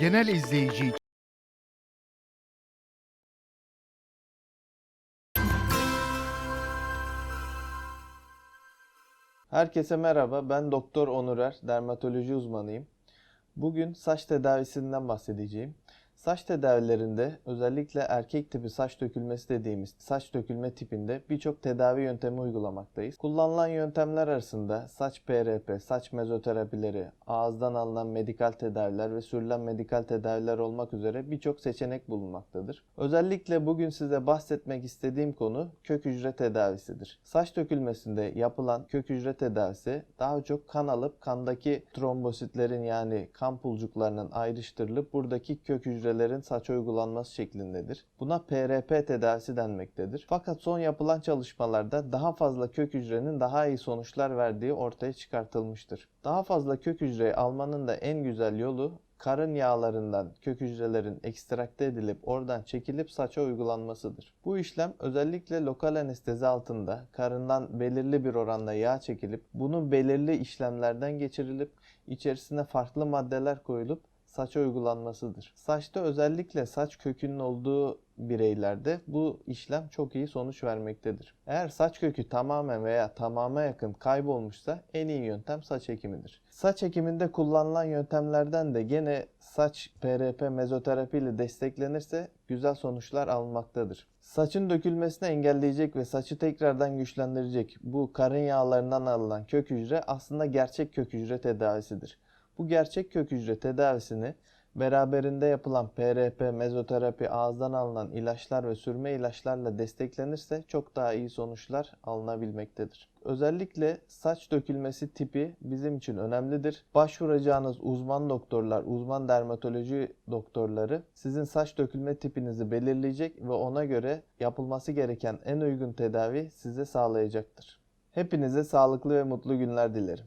genel izleyici Herkese merhaba. Ben Doktor Onurer, dermatoloji uzmanıyım. Bugün saç tedavisinden bahsedeceğim. Saç tedavilerinde özellikle erkek tipi saç dökülmesi dediğimiz saç dökülme tipinde birçok tedavi yöntemi uygulamaktayız. Kullanılan yöntemler arasında saç PRP, saç mezoterapileri, ağızdan alınan medikal tedaviler ve sürülen medikal tedaviler olmak üzere birçok seçenek bulunmaktadır. Özellikle bugün size bahsetmek istediğim konu kök hücre tedavisidir. Saç dökülmesinde yapılan kök hücre tedavisi daha çok kan alıp kandaki trombositlerin yani kan pulcuklarının ayrıştırılıp buradaki kök hücrelerin saça uygulanması şeklindedir. Buna PRP tedavisi denmektedir. Fakat son yapılan çalışmalarda daha fazla kök hücrenin daha iyi sonuçlar verdiği ortaya çıkartılmıştır. Daha fazla kök hücreyi almanın da en güzel yolu karın yağlarından kök hücrelerin ekstrakte edilip oradan çekilip saça uygulanmasıdır. Bu işlem özellikle lokal anestezi altında karından belirli bir oranda yağ çekilip bunun belirli işlemlerden geçirilip içerisine farklı maddeler koyulup saça uygulanmasıdır. Saçta özellikle saç kökünün olduğu bireylerde bu işlem çok iyi sonuç vermektedir. Eğer saç kökü tamamen veya tamama yakın kaybolmuşsa en iyi yöntem saç ekimidir. Saç ekiminde kullanılan yöntemlerden de gene saç PRP mezoterapi ile desteklenirse güzel sonuçlar alınmaktadır. Saçın dökülmesini engelleyecek ve saçı tekrardan güçlendirecek bu karın yağlarından alınan kök hücre aslında gerçek kök hücre tedavisidir. Bu gerçek kök hücre tedavisini beraberinde yapılan PRP, mezoterapi, ağızdan alınan ilaçlar ve sürme ilaçlarla desteklenirse çok daha iyi sonuçlar alınabilmektedir. Özellikle saç dökülmesi tipi bizim için önemlidir. Başvuracağınız uzman doktorlar, uzman dermatoloji doktorları sizin saç dökülme tipinizi belirleyecek ve ona göre yapılması gereken en uygun tedavi size sağlayacaktır. Hepinize sağlıklı ve mutlu günler dilerim.